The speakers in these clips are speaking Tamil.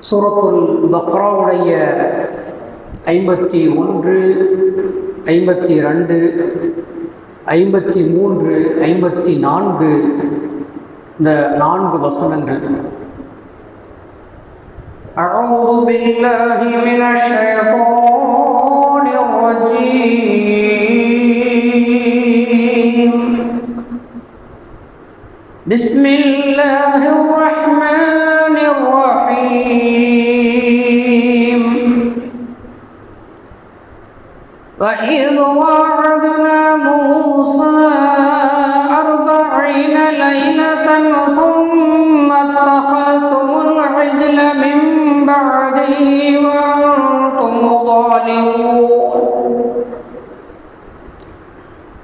சூரத்துல் பக்ராவுடைய ஐம்பத்தி ஒன்று ஐம்பத்தி ரெண்டு ஐம்பத்தி மூன்று ஐம்பத்தி நான்கு இந்த நான்கு வசனங்கள் أعوذ بالله من الشيطان الرجيم بسم الله الرحمن الرحيم. وإذ وعدنا موسى أربعين ليلة ثم اتخذتم العجل من بعده وأنتم ظالمون.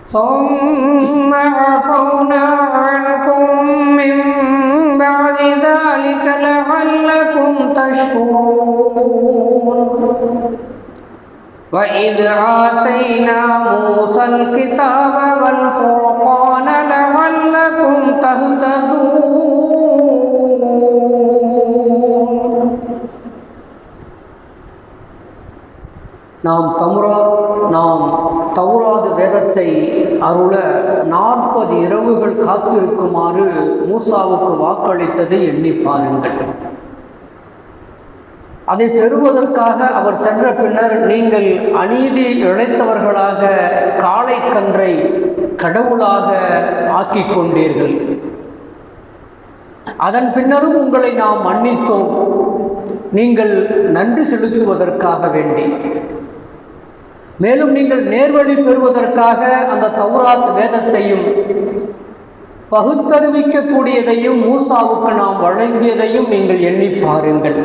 ثم عفونا عنكم من بعد ذلك لعلكم تشكرون وإذ آتينا موسى الكتاب والفرقان لعلكم تهتدون நாம் தமுரா நாம் தௌராது வேதத்தை அருள நாற்பது இரவுகள் காத்திருக்குமாறு மூசாவுக்கு வாக்களித்ததை எண்ணி பாருங்கள் அதை பெறுவதற்காக அவர் சென்ற பின்னர் நீங்கள் அநீதி இழைத்தவர்களாக காளை கன்றை கடவுளாக ஆக்கி கொண்டீர்கள். அதன் பின்னரும் உங்களை நாம் மன்னித்தோம். நீங்கள் நன்றி செலுத்துவதற்காக வேண்டி. மேலும் நீங்கள் நேர்வழி பெறுவதற்காக அந்த தௌராத் வேதத்தையும் பகுத்தறிவிக்கக்கூடியதையும் மூசாவுக்கு நாம் வழங்கியதையும் நீங்கள் எண்ணி பாருங்கள்.